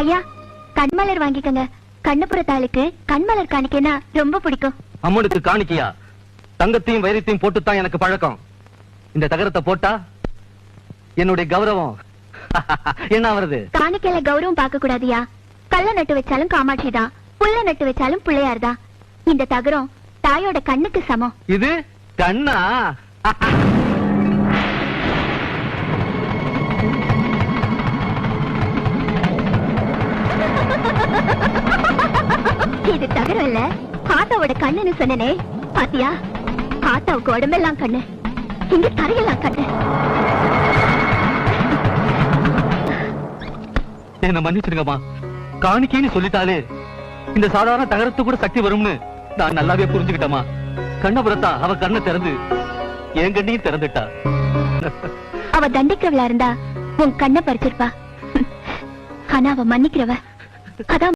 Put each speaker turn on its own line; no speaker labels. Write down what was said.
ஐயா கண்மலர் வாங்கிக்கங்க. கண்ணபுரத்தாளுக்கு கண்மலர் காணிக்கைனா ரொம்ப பிடிக்கும்.
அம்மனுக்கு காணிக்கையா? தங்கத்தையும் வைரத்தையும் போட்டுத்தான் எனக்கு பழக்கம். இந்த தகரத்தை போட்டா என்னுடைய கௌரவம் என்ன வருது
காணிக்கையில கௌரவம் பார்க்க கூடாதியா கல்ல நட்டு வச்சாலும் காமாட்சி தான் புல்ல நட்டு வச்சாலும் பிள்ளையார் தான் இந்த தகரம் தாயோட கண்ணுக்கு சமம்.
இது கண்ணா?
இது தகரம் இல்ல ஆத்தாவோட கண்ணுன்னு சொன்னனே. பாத்தியா? ஆத்தாவுக்கு உடம்பெல்லாம் கண்ணு. இங்க தரையெல்லாம் கண்ணு.
என்ன மன்னிச்சிருங்கம்மா காணிக்கைன்னு சொல்லிட்டாலே இந்த சாதாரண தகரத்து கூட சக்தி வரும்னு நான் நல்லாவே புரிஞ்சுக்கிட்டேம்மா. கண்ணபுரத்தா அவ கண்ணை திறந்து என் கண்ணையும் திறந்துட்டா.
அவ தண்டிக்கிறவளா இருந்தா உன் கண்ணை பறிச்சிருப்பா. ஆனா அவ மன்னிக்கிறவ. அதான்